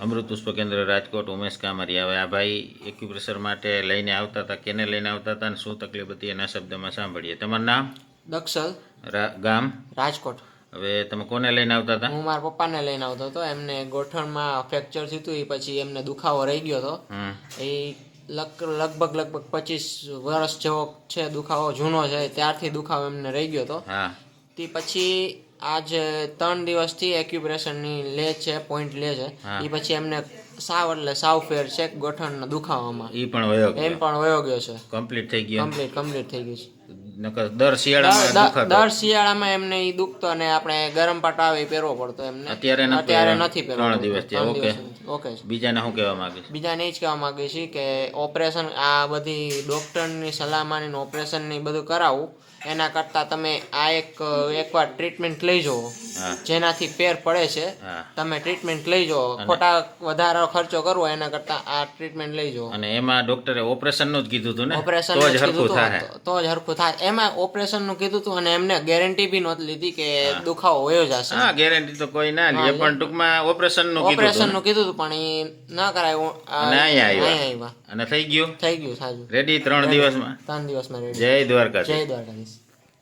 અમૃત પુષ્પ કેન્દ્ર રાજકોટ ઉમેશ કામરિયા હવે આ ભાઈ એક્યુપ્રેશર માટે લઈને આવતા હતા. કેને લઈને આવતા હતા અને શું તકલીફ હતી એના શબ્દમાં સાંભળીએ. તમારું નામ? દક્ષલ. ગામ? રાજકોટ. હવે તમે કોને લઈને આવતા હતા? હું મારા પપ્પાને લઈને આવતો હતો. એમને ગોઠણમાં ફ્રેક્ચર થયું હતું એ પછી એમને દુખાવો રહી ગયો હતો. એ લગ- લગભગ લગભગ પચીસ વર્ષ જેવો છે દુખાવો જૂનો છે. ત્યારથી દુખાવો એમને રહી ગયો હતો. હા. તે પછી આજ ત્રણ દિવસથી એક્યુપ્રેશનની લે છે પોઈન્ટ લે છે. એ પછી એમને સાવ એટલે સાવ ફેર છે ગોઠણના દુખાવામાં. એ પણ એમ પણ વયો ગયો છે. કમ્પ્લીટ થઈ ગયો કમ્પ્લીટ કમ્પ્લીટ થઈ ગયું છે. નકર દર શિયાળામાં દર- શિયાળામાં એમને ઈ દુખતો અને આપણે ગરમ પાટો આવે એ પહેરવો પડતો એમને. અત્યારે અત્યારે નથી પહેરવો ત્રણ દિવસ થયા, ઓકે. ઓકે બીજાને શું કહેવા માંગીશ બીજાને એ જ કહેવા માંગે છે કે ઓપરેશન આ બધી ડોક્ટરની સલાહ માનીને ઓપરેશનની બધું કરાવવું એના કરતાં તમે આ એક એકવાર ટ્રીટમેન્ટ લઈ હા જેનાથી ફેર પડે છે તમે ટ્રીટમેન્ટ લઈ જુઓ. ખોટા વધારે ખર્ચો કરવો એના કરતા આ ટ્રીટમેન્ટ લઈ જુઓ. અને એમાં ડોક્ટરે ઓપરેશનનું જ કીધું હતું ને? ઓપરેશન તો જ હરખું થાય. તો જ હરખું થાય. એમાં ઓપરેશનનું કીધું હતું અને એમને ગેરંટી બી નહોતી લીધી કે દુખાવો વયો જશે. હા ગેરંટી તો કોઈ ના લે પણ ટૂંકમાં ઓપરેશનનું કીધું ઓપરેશનનું? કીધું હતું પણ એ ના કરાયું. અને અહીંયા આવ્યા. અને થઈ ગયું? થઈ ગયું સાજુ. રેડી ત્રણ દિવસમાં? ત્રણ દિવસમાં રેડી જય દ્વારકા જય દ્વારકાધીશ.